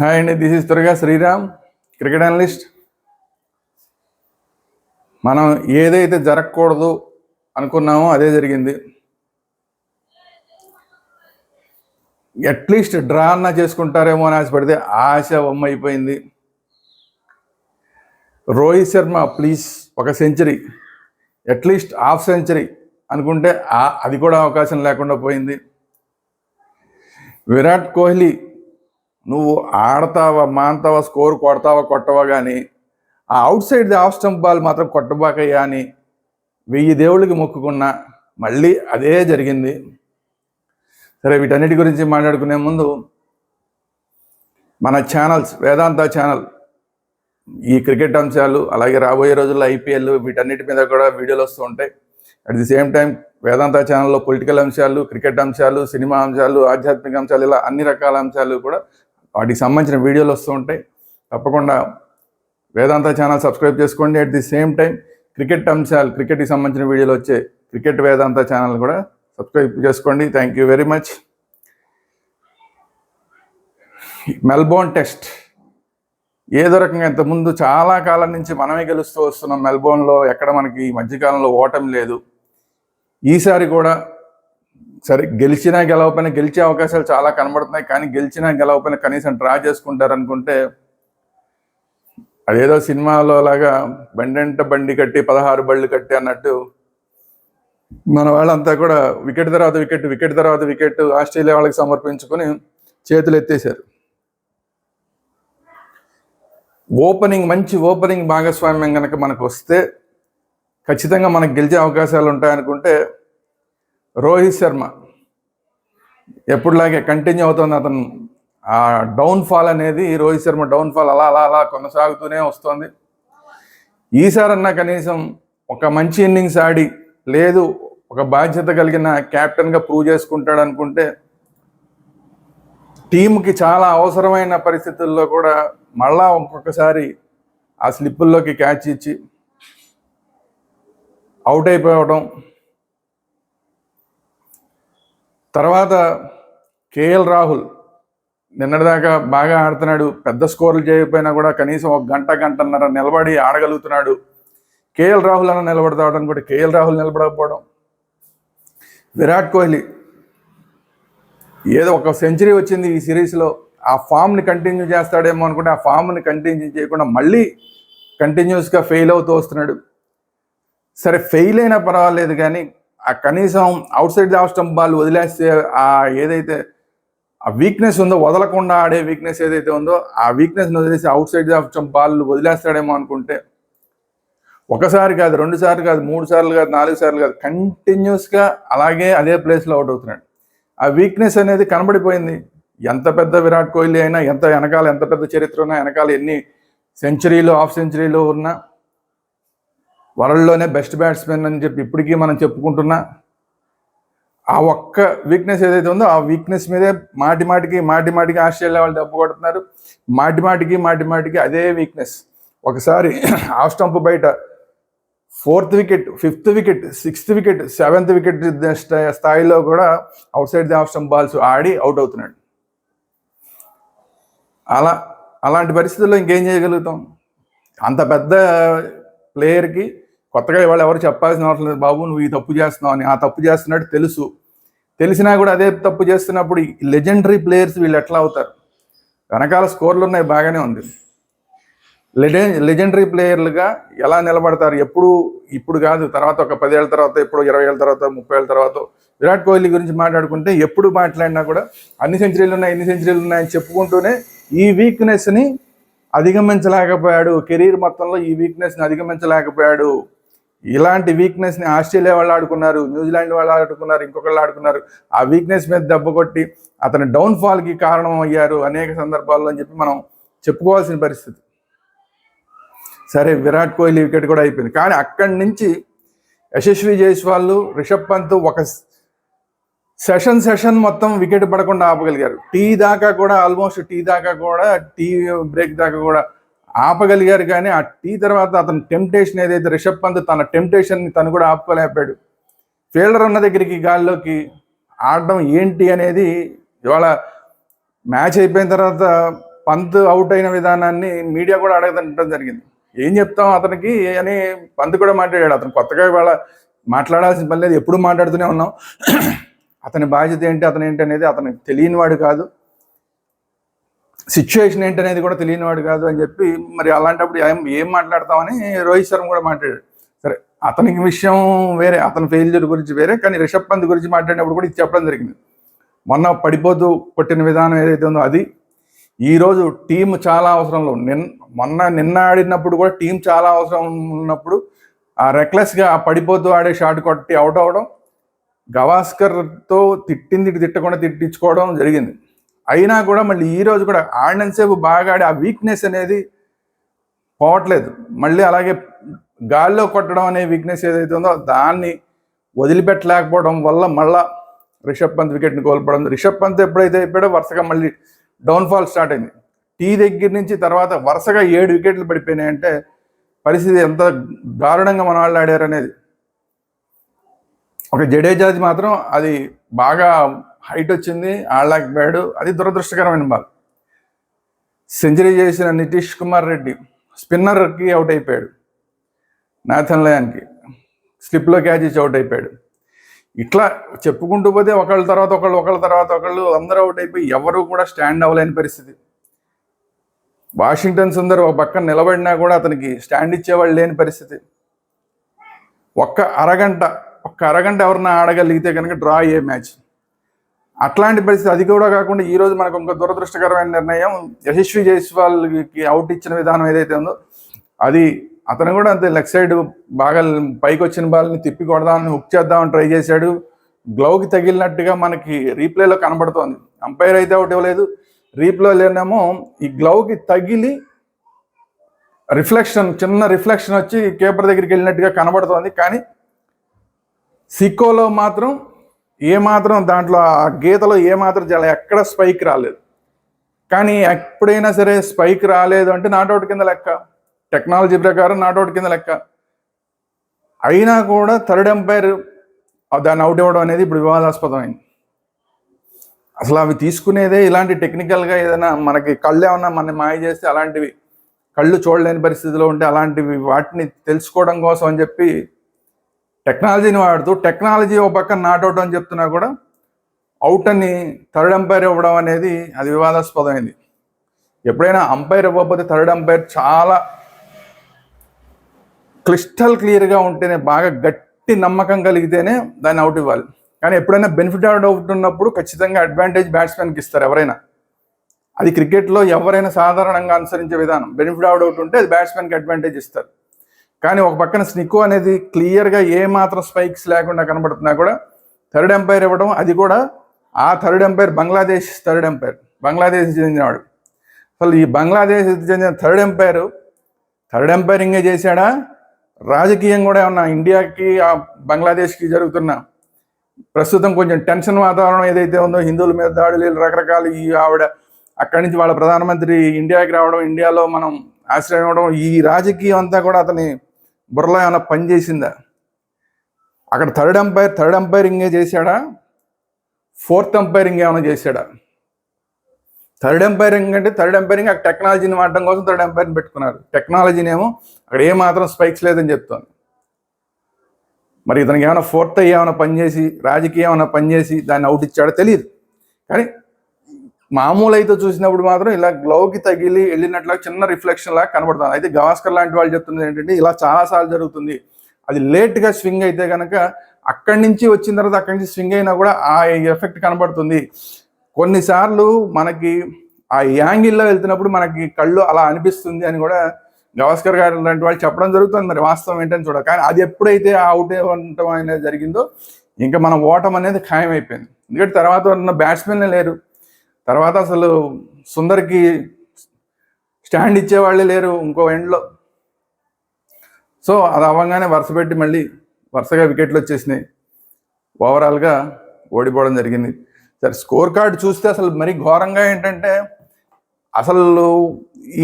Hi అండి this is త్వరగా Sriram cricket analyst మనం ఏదైతే జరగకూడదు అనుకున్నామో అదే జరిగింది. అట్లీస్ట్ డ్రా అన్నా చేసుకుంటారేమో అని ఆశపడితే ఆశ బొమ్మ అయిపోయింది. రోహిత్ శర్మ ప్లీజ్ ఒక century at least half century అనుకుంటే అది కూడా అవకాశం లేకుండా పోయింది. విరాట్ కోహ్లీ నువ్వు ఆడతావా మాంతావా స్కోర్ కొడతావా కొట్టవా కానీ ఆ outside the off stump ball మాత్రం కొట్టబాకయ్యా అని వెయ్యి దేవుళ్ళకి మొక్కుకున్నా మళ్ళీ అదే జరిగింది. సరే వీటన్నిటి గురించి మాట్లాడుకునే ముందు మన ఛానల్స్ వేదాంత ఛానల్ ఈ క్రికెట్ అంశాలు అలాగే రాబోయే రోజుల్లో ఐపీఎల్ వీటన్నిటి మీద కూడా వీడియోలు వస్తూ ఉంటాయి. At the same time Vedanta ఛానల్లో పొలిటికల్ అంశాలు క్రికెట్ అంశాలు సినిమా అంశాలు ఆధ్యాత్మిక అంశాలు ఇలా అన్ని రకాల అంశాలు కూడా వాటికి సంబంధించిన వీడియోలు వస్తూ ఉంటాయి. తప్పకుండా వేదాంత ఛానల్ సబ్స్క్రైబ్ చేసుకోండి. At the same time cricket అంశాలు క్రికెట్కి సంబంధించిన వీడియోలు వచ్చే క్రికెట్ వేదాంత ఛానల్ కూడా సబ్స్క్రైబ్ చేసుకోండి. Thank you very much Melbourne test ఏదో రకంగా ఇంతకుముందు చాలా కాలం నుంచి మనమే గెలుస్తూ వస్తున్నాం. మెల్బోర్న్లో ఎక్కడ మనకి ఈ మధ్యకాలంలో ఓటమి లేదు. ఈసారి కూడా సరే గెలిచినా గెలవపోయినా గెలిచే అవకాశాలు చాలా కనబడుతున్నాయి. కానీ గెలిచినా గెలవపోయినా కనీసం డ్రా చేసుకుంటారు అనుకుంటే అదేదో సినిమాలో లాగా బండెంట బండి కట్టి పదహారు బళ్ళు కట్టి అన్నట్టు మన వాళ్ళంతా కూడా వికెట్ తర్వాత వికెట్ వికెట్ తర్వాత వికెట్ ఆస్ట్రేలియా వాళ్ళకి సమర్పించుకొని చేతులు ఎత్తేశారు. ఓపెనింగ్ మంచి ఓపెనింగ్ భాగస్వామ్యం కనుక మనకు వస్తే ఖచ్చితంగా మనకు గెలిచే అవకాశాలు ఉంటాయనుకుంటే రోహిత్ శర్మ ఎప్పుడులాగే కంటిన్యూ అవుతుంది అతను. ఆ డౌన్ ఫాల్ అనేది రోహిత్ శర్మ డౌన్ ఫాల్ అలా అలా అలా కొనసాగుతూనే వస్తుంది. ఈసారన్నా కనీసం ఒక మంచి ఇన్నింగ్స్ ఆడి లేదు ఒక బాధ్యత కలిగిన కెప్టెన్గా ప్రూవ్ చేసుకుంటాడు అనుకుంటే టీంకి చాలా అవసరమైన పరిస్థితుల్లో కూడా మళ్ళా ఒక్కొక్కసారి ఆ స్లిప్పుల్లోకి క్యాచ్ ఇచ్చి అవుట్ అయిపోవడం తర్వాత కేఎల్ రాహుల్ నిన్నటిదాకా బాగా ఆడుతున్నాడు పెద్ద స్కోర్లు చేయకపోయినా కూడా కనీసం ఒక గంట గంటన్నర నిలబడి ఆడగలుగుతున్నాడు. కేఎల్ రాహుల్ అన్న నిలబడతాడు కూడా కేఎల్ రాహుల్ నిలబడకపోవడం. విరాట్ కోహ్లీ ఏదో ఒక సెంచరీ వచ్చింది ఈ సిరీస్లో ఆ ఫామ్ని కంటిన్యూ చేస్తాడేమో అనుకుంటే ఆ ఫామ్ని కంటిన్యూ చేయకుండా మళ్ళీ కంటిన్యూస్గా ఫెయిల్ అవుతూ వస్తున్నాడు. సరే ఫెయిల్ అయినా పర్వాలేదు కానీ కనీసం అవుట్ సైడ్ ది ఆఫ్ వదిలేస్తే ఆ ఏదైతే ఆ వీక్నెస్ ఉందో వదలకుండా ఆడే వీక్నెస్ ఏదైతే ఉందో ఆ వీక్నెస్ని వదిలేసి outside the off stump ball వదిలేస్తాడేమో అనుకుంటే ఒకసారి కాదు రెండు సార్లు కాదు మూడు సార్లు కాదు నాలుగు సార్లు కాదు కంటిన్యూస్గా అలాగే అదే ప్లేస్లో అవుట్ అవుతున్నాడు. ఆ వీక్నెస్ అనేది కనబడిపోయింది. ఎంత పెద్ద విరాట్ కోహ్లీ అయినా ఎంత వెనకాల ఎంత పెద్ద చరిత్ర ఉన్నా వెనకాల ఎన్ని సెంచరీలు హాఫ్ సెంచరీలు ఉన్నా వరల్డ్లోనే బెస్ట్ బ్యాట్స్మెన్ అని చెప్పి ఇప్పటికీ మనం చెప్పుకుంటున్నా ఆ ఒక్క వీక్నెస్ ఏదైతే ఉందో ఆ వీక్నెస్ మీదే మాటి మాటికి మాటి మాటికి ఆస్ట్రేలియా వాళ్ళు దెబ్బ కొడుతున్నారు. మాటి మాటికి మాటి మాటికి అదే వీక్నెస్ ఒకసారి ఆఫ్ స్టంప్ బయట fourth wicket fifth wicket sixth wicket seventh wicket స్థాయిలో కూడా outside the off stump balls Audi out అవుతున్నాడు. అలా అలాంటి పరిస్థితుల్లో ఇంకేం చేయగలుగుతాం? అంత పెద్ద ప్లేయర్కి కొత్తగా ఇవాళ ఎవరు చెప్పాల్సిన అవసరం లేదు. బాబు నువ్వు ఈ తప్పు చేస్తున్నావు అని ఆ తప్పు చేస్తున్నట్టు తెలుసు. తెలిసినా కూడా అదే తప్పు చేస్తున్నప్పుడు లెజెండరీ ప్లేయర్స్ వీళ్ళు ఎట్లా అవుతారు? వెనకాల స్కోర్లు ఉన్నాయి బాగానే ఉంది. లెజెండ్ లెజెండరీ ప్లేయర్లుగా ఎలా నిలబడతారు? ఎప్పుడు? ఇప్పుడు కాదు తర్వాత ఒక పదేళ్ళ తర్వాత ఎప్పుడు ఇరవై ఏళ్ళ తర్వాత ముప్పై ఏళ్ళ తర్వాత. విరాట్ కోహ్లీ గురించి మాట్లాడుకుంటే ఎప్పుడు మాట్లాడినా కూడా అన్ని సెంచరీలు ఉన్నాయి ఎన్ని సెంచరీలు ఉన్నాయని చెప్పుకుంటూనే ఈ వీక్నెస్ని అధిగమించలేకపోయాడు. కెరీర్ మొత్తంలో ఈ వీక్నెస్ని అధిగమించలేకపోయాడు. ఇలాంటి వీక్నెస్ని ఆస్ట్రేలియా వాళ్ళు ఆడుకున్నారు న్యూజిలాండ్ వాళ్ళు ఆడుకున్నారు ఇంకొకళ్ళు ఆడుకున్నారు. ఆ వీక్నెస్ మీద దెబ్బ కొట్టి అతని డౌన్ఫాల్కి కారణం అయ్యారు అనేక సందర్భాల్లో అని చెప్పి మనం చెప్పుకోవాల్సిన పరిస్థితి. సరే విరాట్ కోహ్లీ వికెట్ కూడా అయిపోయింది. కానీ అక్కడి నుంచి యశస్వి జైస్వాల్ రిషబ్ పంత్ ఒక సెషన్ సెషన్ మొత్తం వికెట్ పడకుండా ఆపగలిగారు. టీ దాకా కూడా ఆల్మోస్ట్ టీ దాకా కూడా టీ బ్రేక్ దాకా కూడా ఆపగలిగారు కానీ ఆ టీ తర్వాత అతను టెంప్టేషన్ ఏదైతే రిషబ్ పంత్ తన టెంప్టేషన్ని తను కూడా ఆపుకోలేకపోయాడు. ఫీల్డర్ ఉన్న దగ్గరికి గాల్లోకి ఆడడం ఏంటి అనేది ఇవాళ మ్యాచ్ అయిపోయిన తర్వాత పంత్ అవుట్ అయిన విధానాన్ని మీడియా కూడా అడగదంటం జరిగింది. ఏం చెప్తాం అతనికి అని పంత్ కూడా మాట్లాడాడు. అతను కొత్తగా ఇవాళ మాట్లాడాల్సిన పని లేదు. ఎప్పుడు మాట్లాడుతూనే ఉన్నాం. అతని బాధ్యత ఏంటి అతను ఏంటి అనేది అతనికి తెలియని వాడు కాదు. సిచ్యువేషన్ ఏంటనేది కూడా తెలియనివాడు కాదు అని చెప్పి మరి అలాంటప్పుడు ఏం ఏం మాట్లాడతామని రోహిత్ శర్మ కూడా మాట్లాడాడు. సరే అతనికి విషయం వేరే అతని ఫెయిల్యూర్ గురించి వేరే కానీ రిషబ్ పంత్ గురించి మాట్లాడినప్పుడు కూడా ఇది చెప్పడం జరిగింది. మొన్న పడిపోతూ కొట్టిన విధానం ఏదైతే ఉందో అది. ఈరోజు టీం చాలా అవసరంలో. నిన్ మొన్న నిన్న ఆడినప్పుడు కూడా టీం చాలా అవసరం ఉన్నప్పుడు ఆ రెక్లెస్గా ఆ పడిపోతూ ఆడే షాట్ కొట్టి అవుట్ అవ్వడం గవాస్కర్తో తిట్టింది తిట్టకుండా తిట్టించుకోవడం జరిగింది. అయినా కూడా మళ్ళీ ఈరోజు కూడా ఆడినంతసేపు బాగా ఆడి ఆ వీక్నెస్ అనేది పోవట్లేదు. మళ్ళీ అలాగే గాల్లో కొట్టడం అనే వీక్నెస్ ఏదైతే ఉందో దాన్ని వదిలిపెట్టలేకపోవడం వల్ల మళ్ళా రిషబ్ పంత్ వికెట్ని కోల్పోవడం. రిషబ్ పంత్ ఎప్పుడైతే అయిపోయాడో వరుసగా మళ్ళీ డౌన్ఫాల్ స్టార్ట్ అయింది. టీ దగ్గర నుంచి తర్వాత వరుసగా ఏడు వికెట్లు పడిపోయినాయంటే పరిస్థితి ఎంత దారుణంగా మన వాళ్ళు ఆడారు అనేది. ఒక జడేజాది మాత్రం అది బాగా హైట్ వచ్చింది ఆడలేకపోయాడు అది దురదృష్టకరమైన బాల్. సెంచరీ చేసిన నితీష్ కుమార్ రెడ్డి స్పిన్నర్కి అవుట్ అయిపోయాడు. నాథన్ లయాన్కి స్లిప్లో క్యాచ్ ఇచ్చి అవుట్ అయిపోయాడు. ఇట్లా చెప్పుకుంటూ పోతే ఒకళ్ళ తర్వాత ఒకళ్ళు ఒకళ్ళ తర్వాత ఒకళ్ళు అందరూ అవుట్ అయిపోయి ఎవరు కూడా స్టాండ్ అవ్వలేని పరిస్థితి. వాషింగ్టన్ సుందర్ ఒక పక్కన నిలబడినా కూడా అతనికి స్టాండ్ ఇచ్చేవాళ్ళు లేని పరిస్థితి. ఒక్క అరగంట ఒక్క అరగంట ఎవరన్నా ఆడగలిగితే కనుక డ్రా అయ్యే మ్యాచ్. అట్లాంటి పరిస్థితి అది కూడా కాకుండా ఈ రోజు మనకు ఇంకో దురదృష్టకరమైన నిర్ణయం. యశస్వి జైస్వాల్కి అవుట్ ఇచ్చిన విధానం ఏదైతే ఉందో అది అతను కూడా అంతే లెగ్ సైడ్ బాగా పైకి వచ్చిన బాల్ని తిప్పి కొడదామని హుక్ చేద్దామని ట్రై చేశాడు. గ్లౌకి తగిలినట్టుగా మనకి రీప్లేలో కనబడుతోంది. అంపైర్ అయితే అవుట్ ఇవ్వలేదు. రీప్లో లేనేమో ఈ గ్లౌకి తగిలి రిఫ్లెక్షన్ చిన్న రిఫ్లెక్షన్ వచ్చి కేపర్ దగ్గరికి వెళ్ళినట్టుగా కనబడుతోంది. కానీ సిక్కోలో మాత్రం ఏమాత్రం దాంట్లో ఆ గీతలో ఏమాత్రం చాలా ఎక్కడ స్పైక్ రాలేదు. కానీ ఎప్పుడైనా సరే స్పైక్ రాలేదు అంటే నాటౌట్ కింద లెక్క. టెక్నాలజీ ప్రకారం నాటౌట్ కింద లెక్క. అయినా కూడా థర్డ్ ఎంపైర్ దాన్ని అవుట్ ఇవ్వడం అనేది ఇప్పుడు వివాదాస్పదమైంది. అసలు అవి తీసుకునేదే ఇలాంటి టెక్నికల్గా ఏదైనా మనకి కళ్ళు ఏమన్నా మన మాయ చేస్తే అలాంటివి కళ్ళు చూడలేని పరిస్థితిలో ఉంటే అలాంటివి వాటిని తెలుసుకోవడం కోసం అని చెప్పి టెక్నాలజీని వాడుతూ టెక్నాలజీ ఒక పక్కన నాట్అవుట్ అని చెప్తున్నా కూడా అవుట్ అని థర్డ్ అంపైర్ ఇవ్వడం అనేది అది వివాదాస్పదమైంది. ఎప్పుడైనా అంపైర్ ఇవ్వకపోతే థర్డ్ అంపైర్ చాలా క్లిస్టల్ క్లియర్గా ఉంటేనే బాగా గట్టి నమ్మకం కలిగితేనే దాన్ని అవుట్ ఇవ్వాలి. కానీ ఎప్పుడైనా బెనిఫిట్ అవుట్ ఉన్నప్పుడు ఖచ్చితంగా అడ్వాంటేజ్ బ్యాట్స్మెన్కి ఇస్తారు ఎవరైనా. అది క్రికెట్లో ఎవరైనా సాధారణంగా అనుసరించే విధానం. బెనిఫిట్ అవుట్ ఉంటే అది బ్యాట్స్మెన్కి అడ్వాంటేజ్ ఇస్తారు. కానీ ఒక పక్కన స్నికో అనేది క్లియర్గా ఏ మాత్రం స్పైక్స్ లేకుండా కనబడుతున్నా కూడా థర్డ్ ఎంపైర్ ఇవ్వడం అది కూడా ఆ third umpire Bangladesh third umpire Bangladesh చెందినవాడు. అసలు ఈ బంగ్లాదేశ్ చెందిన థర్డ్ ఎంపైర్ థర్డ్ ఎంపైరింగే చేశాడా? రాజకీయం కూడా ఏమన్నా ఇండియాకి ఆ బంగ్లాదేశ్కి జరుగుతున్న ప్రస్తుతం కొంచెం టెన్షన్ వాతావరణం ఏదైతే ఉందో హిందువుల మీద దాడులు రకరకాలు ఈ ఆవిడ అక్కడి నుంచి వాళ్ళ ప్రధానమంత్రి ఇండియాకి రావడం ఇండియాలో మనం ఆశ్రయం ఇవ్వడం ఈ రాజకీయం అంతా కూడా అతని బుర్రలో ఏమైనా పనిచేసిందా అక్కడ థర్డ్ అంపైర్ థర్డ్ అంపైరింగే చేశాడా? ఫోర్త్ అంపైరింగ్ ఏమైనా చేశాడా? థర్డ్ ఎంపైరింగ్ అంటే థర్డ్ ఎంపైరింగ్ అక్కడ టెక్నాలజీని వాడడం కోసం థర్డ్ ఎంపైరింగ్ పెట్టుకున్నారు. టెక్నాలజీని ఏమో అక్కడ ఏ మాత్రం స్పైక్స్ లేదని చెప్తాను మరి ఇతనికి ఏమైనా ఫోర్త్ ఏమైనా పనిచేసి రాజకీయం ఏమైనా పనిచేసి దాన్ని అవుట్ ఇచ్చాడో తెలియదు కానీ మామూలు అయితే చూసినప్పుడు మాత్రం ఇలా గ్లౌకి తగిలి వెళ్ళినట్లా చిన్న రిఫ్లెక్షన్ లాగా కనబడుతుంది. అయితే గవాస్కర్ లాంటి వాళ్ళు చెప్తుంది ఏంటంటే ఇలా చాలాసార్లు జరుగుతుంది. అది లేట్గా స్వింగ్ అయితే కనుక అక్కడి నుంచి వచ్చిన తర్వాత అక్కడి నుంచి స్వింగ్ అయినా కూడా ఆ ఎఫెక్ట్ కనబడుతుంది. కొన్నిసార్లు మనకి ఆ యాంగిల్లో వెళ్తున్నప్పుడు మనకి కళ్ళు అలా అనిపిస్తుంది అని కూడా గవాస్కర్ గారు లాంటి వాళ్ళు చెప్పడం జరుగుతుంది మరి వాస్తవం ఏంటని చూడాలి. కానీ అది ఎప్పుడైతే అవుట్ అవ్వటం అనేది జరిగిందో ఇంకా మన ఓటం అనేది ఖాయమైపోయింది. ఎందుకంటే తర్వాత ఉన్న బ్యాట్స్మెన్లే లేరు. తర్వాత అసలు సుందర్కి స్టాండ్ ఇచ్చేవాళ్ళే లేరు ఇంకో ఎండ్లో. సో అది అవ్వగానే వరుస పెట్టి మళ్ళీ వరుసగా వికెట్లు వచ్చేసినాయి. ఓవరాల్గా ఓడిపోవడం జరిగింది. సరే స్కోర్ కార్డ్ చూస్తే అసలు మరీ ఘోరంగా ఏంటంటే అసలు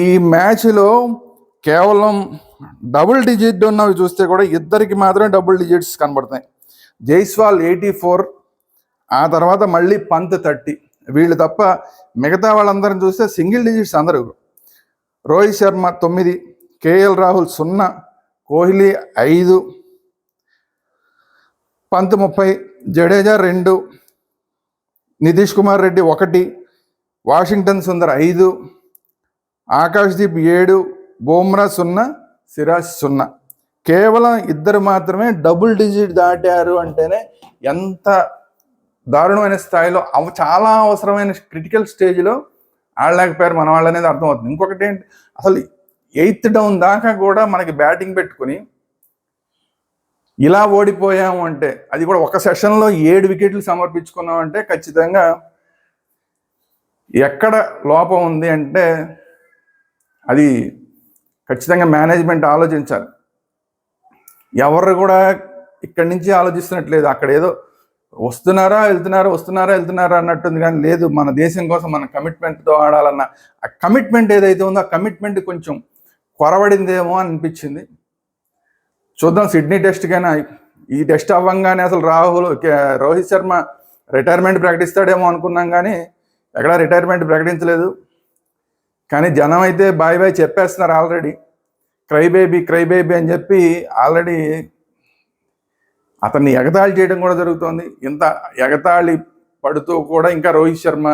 ఈ మ్యాచ్లో కేవలం డబుల్ డిజిట్ ఉన్నవి చూస్తే కూడా ఇద్దరికి మాత్రమే డబుల్ డిజిట్స్ కనబడుతున్నాయి. జైస్వాల్ ఎయిటీ ఫోర్ ఆ తర్వాత మళ్ళీ పంత్ థర్టీ. వీళ్ళు తప్ప మిగతా వాళ్ళందరిని చూస్తే సింగిల్ డిజిట్స్ అందరూ. రోహిత్ శర్మ తొమ్మిది కేఎల్ రాహుల్ సున్నా కోహ్లీ ఐదు పంత్ ముప్పై జడేజా రెండు నితీష్ కుమార్ రెడ్డి ఒకటి వాషింగ్టన్ సుందర్ ఐదు ఆకాష్దీప్ ఏడు బోమ్రా సున్నా సిరాజ్ సున్నా. కేవలం ఇద్దరు మాత్రమే డబుల్ డిజిట్ దాటారు అంటేనే ఎంత దారుణమైన స్థాయిలో అవ చాలా అవసరమైన క్రిటికల్ స్టేజ్లో ఆడలేకపోయారు మన వాళ్ళు అనేది అర్థమవుతుంది. ఇంకొకటి ఏంటి? అసలు ఎయిత్ డౌన్ దాకా కూడా మనకి బ్యాటింగ్ పెట్టుకుని ఇలా ఓడిపోయాము అంటే అది కూడా ఒక సెషన్లో ఏడు వికెట్లు సమర్పించుకున్నాం అంటే ఖచ్చితంగా ఎక్కడ లోపం ఉంది అంటే అది ఖచ్చితంగా మేనేజ్మెంట్ ఆలోచించాలి. ఎవరు కూడా ఇక్కడి నుంచి ఆలోచిస్తున్నట్లేదు అక్కడ ఏదో వస్తున్నారా వెళ్తున్నారా వస్తున్నారా వెళ్తున్నారా అన్నట్టుంది కానీ లేదు మన దేశం కోసం మన కమిట్మెంట్తో ఆడాలన్న ఆ కమిట్మెంట్ ఏదైతే ఉందో ఆ కమిట్మెంట్ కొంచెం కొరవడిందేమో అనిపించింది. చూద్దాం సిడ్నీ టెస్ట్కైనా ఈ టెస్ట్ అవ్వంగానే అసలు రాహుల్ కే- రోహిత్ శర్మ రిటైర్మెంట్ ప్రకటిస్తాడేమో అనుకున్నాం కానీ ఎక్కడా రిటైర్మెంట్ ప్రకటించలేదు. కానీ జనం అయితే బాయ్ బాయ్ చెప్పేస్తున్నారు already cry baby cry baby అని చెప్పి ఆల్రెడీ అతన్ని ఎగతాళి చేయడం కూడా జరుగుతోంది. ఇంత ఎగతాళి పడుతూ కూడా ఇంకా రోహిత్ శర్మ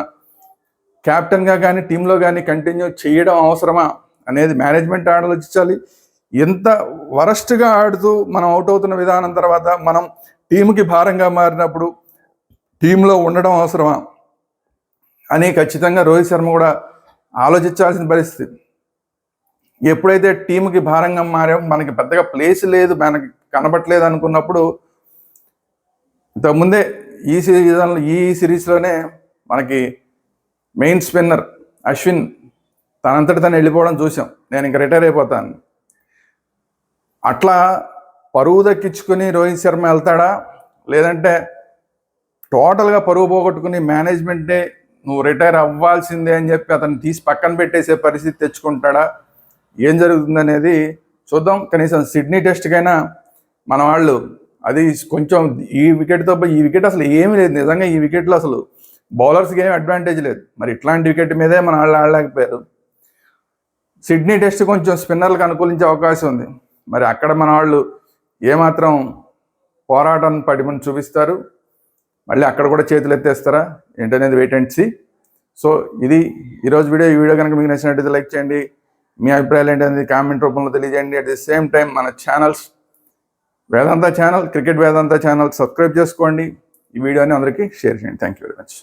కెప్టెన్గా కానీ టీంలో కానీ కంటిన్యూ చేయడం అవసరమా అనేది మేనేజ్మెంట్ ఆలోచించాలి. ఎంత వరస్ట్గా ఆడుతూ మనం అవుట్ అవుతున్న విధానం తర్వాత మనం టీంకి భారంగా మారినప్పుడు టీంలో ఉండడం అవసరమా అని ఖచ్చితంగా రోహిత్ శర్మ కూడా ఆలోచించాల్సిన పరిస్థితి. ఎప్పుడైతే టీంకి భారంగా మారాం మనకి పెద్దగా ప్లేస్ లేదు మనకి కనబట్లేదు అనుకున్నప్పుడు ఇంతకుముందే ఈ సీజన్లో ఈ సిరీస్లోనే మనకి మెయిన్ స్పిన్నర్ అశ్విన్ తనంతటి తను వెళ్ళిపోవడం చూసాం నేను ఇంక రిటైర్ అయిపోతాను. అట్లా పరువు దక్కించుకుని రోహిత్ శర్మ వెళ్తాడా? లేదంటే టోటల్గా పరువు పోగొట్టుకుని మేనేజ్మెంటే నువ్వు రిటైర్ అవ్వాల్సిందే అని చెప్పి అతను తీసి పక్కన పెట్టేసే పరిస్థితి తెచ్చుకుంటాడా? ఏం జరుగుతుంది అనేది చూద్దాం. కనీసం సిడ్నీ టెస్ట్కైనా మన వాళ్ళు అది కొంచెం ఈ వికెట్తో ఈ వికెట్ అసలు ఏమీ లేదు. నిజంగా ఈ వికెట్లో అసలు బౌలర్స్కి ఏం అడ్వాంటేజ్ లేదు. మరి ఇట్లాంటి వికెట్ మీదే మన వాళ్ళు ఆడలేకపోయారు. సిడ్నీ టెస్ట్ కొంచెం స్పిన్నర్లకు అనుకూలించే అవకాశం ఉంది. మరి అక్కడ మన వాళ్ళు ఏమాత్రం పోరాటం పడిమని చూపిస్తారు. మళ్ళీ అక్కడ కూడా చేతులు ఎత్తేస్తారా? ఏంటనేది వెయిట్ అండ్ సీ సో ఇది ఈరోజు వీడియో. ఈ వీడియో కనుక మీకు నచ్చినట్టయితే లైక్ చేయండి. మీ అభిప్రాయాలు ఏంటనేది కామెంట్ రూపంలో తెలియజేయండి. అట్ ది సేమ్ టైం మన channels Vedanta channel cricket Vedanta channel subscribe చేసుకోండి. ఈ వీడియోని అందరికీ షేర్ చేయండి. Thank you very much